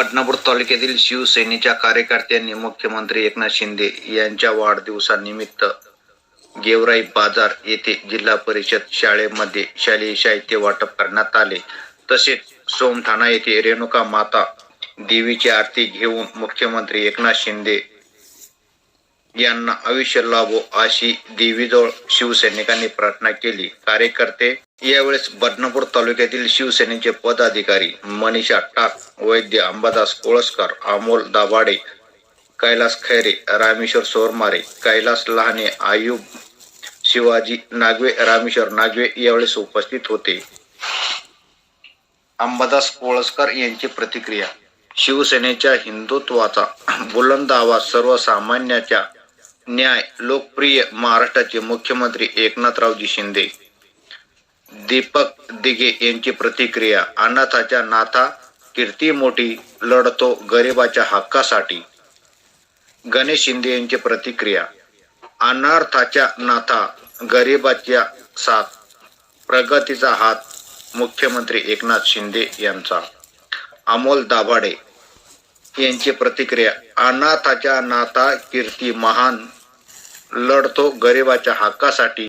बदनापूर तालुक्यातील शिवसेनेच्या कार्यकर्त्यांनी मुख्यमंत्री एकनाथ शिंदे यांच्या वाढदिवसानिमित्त गेवराई बाजार येथे जिल्हा परिषद शाळेमध्ये शालेय साहित्य वाटप करण्यात आले. तसेच सोमठाणा येथे रेणुका माता देवीची आरती घेऊन मुख्यमंत्री एकनाथ शिंदे यांना आयुष्य लाभो अशी देवीजवळ शिवसैनिकांनी प्रार्थना केली. कार्यकर्ते यावेळेस बदनापूर तालुक्यातील शिवसेनेचे पदाधिकारी मनीषा टाक वैद्य अंबादास कोळसकर अमोल दाभाडे कैलास खैरे रामेश्वर सोरमारे कैलास लहाने आयुब शिवाजी नागवे रामेश्वर नागवे यावेळेस उपस्थित होते. अंबादास कोळसकर यांची प्रतिक्रिया. शिवसेनेच्या हिंदुत्वाचा बुलंद आवाज सर्वसामान्याच्या न्याय लोकप्रिय महाराष्ट्राचे मुख्यमंत्री एकनाथरावजी शिंदे. दीपक दिगे यांची प्रतिक्रिया अनाथाच्या नाथा कीर्ती मोठी लढतो गरिबाच्या हक्कासाठी. गणेश शिंदे यांची प्रतिक्रिया अनार्थाच्या नाथा गरिबाच्या साथ प्रगतीचा हात मुख्यमंत्री एकनाथ शिंदे यांचा. अमोल दाभाडे यांची प्रतिक्रिया अनाथाच्या नाथा कीर्ती महान लढतो गरिबाच्या हक्कासाठी.